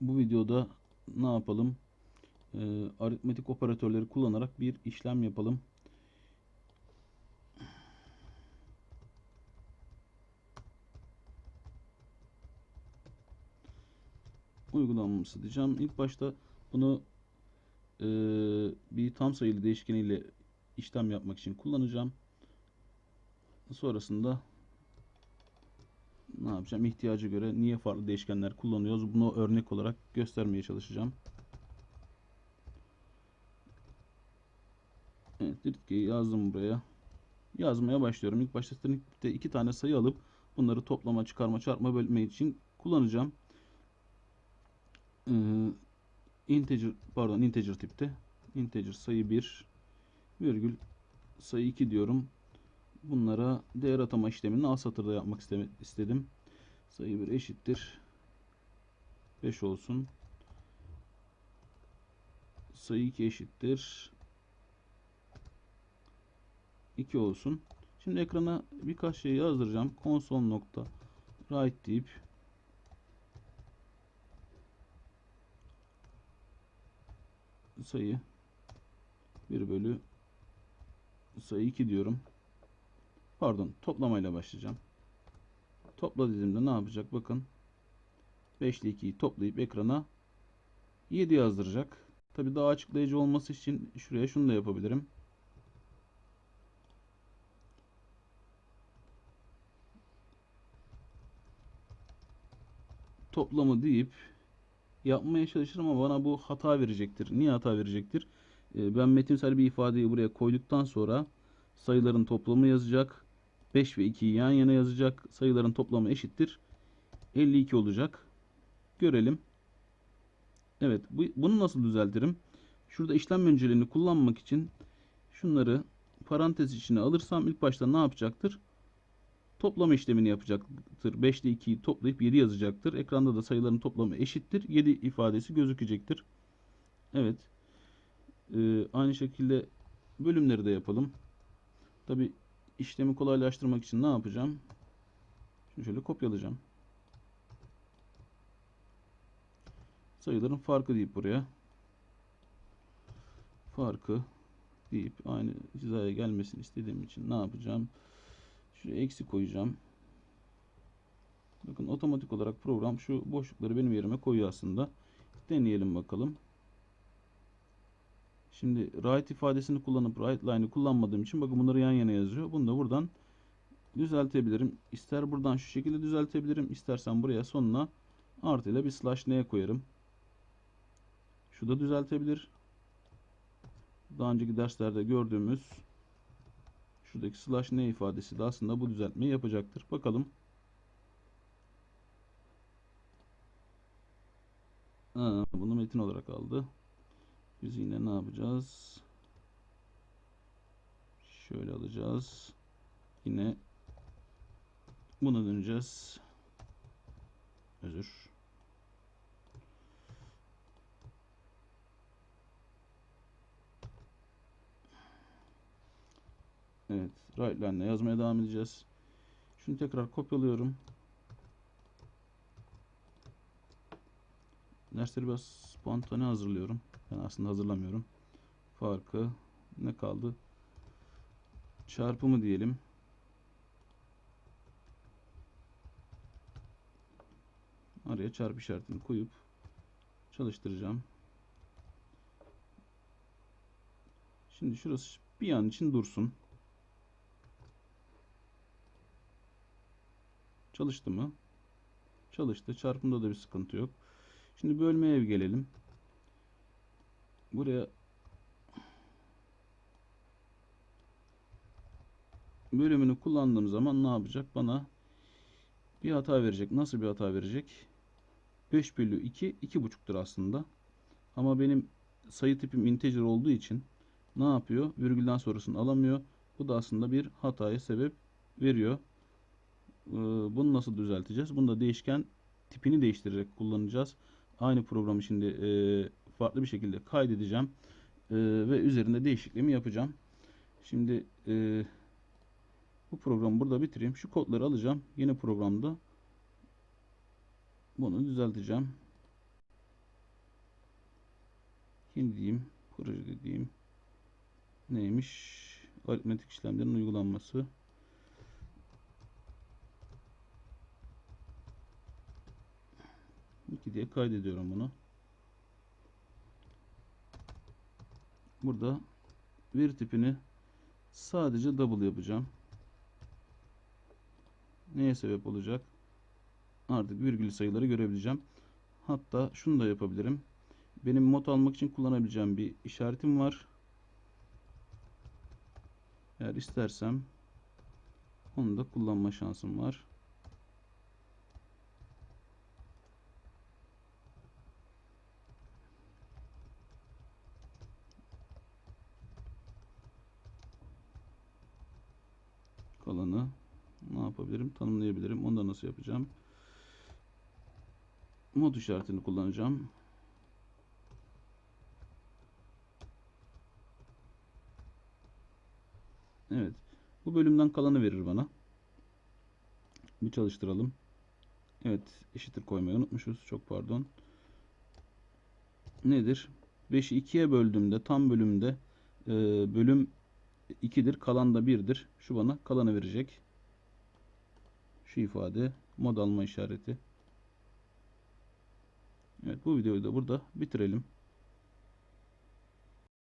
bu videoda ne yapalım? Ee, aritmetik operatörleri kullanarak bir işlem yapalım. Uygulamamızı diyeceğim. İlk başta bunu e, bir tam sayılı değişkeniyle işlem yapmak için kullanacağım. Sonrasında ne yapacağım? İhtiyaca göre niye farklı değişkenler kullanıyoruz? Bunu örnek olarak göstermeye çalışacağım. Evet, ki yazdım buraya. Yazmaya başlıyorum. İlk başta statikte iki tane sayı alıp bunları toplama, çıkarma, çarpma, bölme için kullanacağım. Ee, integer, pardon integer tipte. Integer sayı 1 virgül sayı 2 diyorum. Bunlara değer atama işlemini alt satırda yapmak istedim. Sayı 1 eşittir. 5 olsun. Sayı 2 eşittir. 2 olsun. Şimdi ekrana birkaç şey yazdıracağım. Console nokta write deyip sayı 1 bölü sayı 2 diyorum. Pardon toplamayla başlayacağım. Topla dediğimde ne yapacak bakın. 5 ile 2'yi toplayıp ekrana 7 yazdıracak. Tabi daha açıklayıcı olması için şuraya şunu da yapabilirim. Toplamı deyip yapmaya çalışırım ama bana bu hata verecektir. Niye hata verecektir? Ee, Ben metinsel bir ifadeyi buraya koyduktan sonra sayıların toplamı yazacak. 5 ve 2'yi yan yana yazacak. Sayıların toplamı eşittir. 52 olacak. Görelim. Evet. Bu, bunu nasıl düzeltirim? Şurada işlem önceliğini kullanmak için şunları parantez içine alırsam ilk başta ne yapacaktır? Toplama işlemini yapacaktır. 5 ile 2'yi toplayıp 7 yazacaktır. Ekranda da sayıların toplamı eşittir. 7 ifadesi gözükecektir. Evet. Ee, aynı şekilde bölümleri de yapalım. Tabi işlemi kolaylaştırmak için ne yapacağım? Şunu şöyle kopyalayacağım. Sayıların farkı deyip buraya. Farkı deyip aynı hizaya gelmesini istediğim için ne yapacağım? Şuraya eksi koyacağım. Bakın otomatik olarak program şu boşlukları benim yerime koyuyor aslında. Deneyelim bakalım. Şimdi write ifadesini kullanıp write line'ı kullanmadığım için bakın bunları yan yana yazıyor. Bunu da buradan düzeltebilirim. İster buradan şu şekilde düzeltebilirim. İstersen buraya sonuna artı ile bir slash n'ye koyarım. Şu da düzeltebilir. Daha önceki derslerde gördüğümüz şuradaki slash n ifadesi de aslında bu düzeltmeyi yapacaktır. Bakalım. Ha, bunu metin olarak aldı. Biz yine ne yapacağız? Şöyle alacağız. Yine buna döneceğiz. Özür. Evet. Right line ile yazmaya devam edeceğiz. Şunu tekrar kopyalıyorum. Dersleri biraz spontane hazırlıyorum. Ben aslında hazırlamıyorum. Farkı ne kaldı? Çarpımı diyelim. Araya çarpı işaretini koyup çalıştıracağım. Şimdi şurası bir an için dursun. Çalıştı mı? Çalıştı. Çarpımda da bir sıkıntı yok. Şimdi bölmeye gelelim. Buraya bölümünü kullandığım zaman ne yapacak? Bana bir hata verecek. Nasıl bir hata verecek? 5 bölü 2 2,5'tür aslında. Ama benim sayı tipim integer olduğu için ne yapıyor? Virgülden sonrasını alamıyor. Bu da aslında bir hataya sebep veriyor. Ee, Bunu nasıl düzelteceğiz? Bunu da değişken tipini değiştirerek kullanacağız. Aynı programı şimdi e, farklı bir şekilde kaydedeceğim. E, ve üzerinde değişikliğimi yapacağım. Şimdi e, bu programı burada bitireyim. Şu kodları alacağım. Yeni programda bunu düzelteceğim. Yeni diyeyim. Proje dediğim. Neymiş? Aritmetik işlemlerin uygulanması. İki diye kaydediyorum bunu. Burada veri tipini sadece double yapacağım. Neye sebep olacak? Artık virgül sayıları görebileceğim. Hatta şunu da yapabilirim. Benim mod almak için kullanabileceğim bir işaretim var. Eğer istersem onu da kullanma şansım var. Kalanı ne yapabilirim? Tanımlayabilirim. Onu da nasıl yapacağım? Mod işaretini kullanacağım. Evet. Bu bölümden kalanı verir bana. Bir çalıştıralım. Evet. Eşittir koymayı unutmuşuz. Çok pardon. Nedir? 5'i 2'ye böldüğümde tam bölümde e, bölüm 2'dir. Kalan da 1'dir. Şu bana kalanı verecek. Şu ifade mod alma işareti. Evet bu videoyu da burada bitirelim.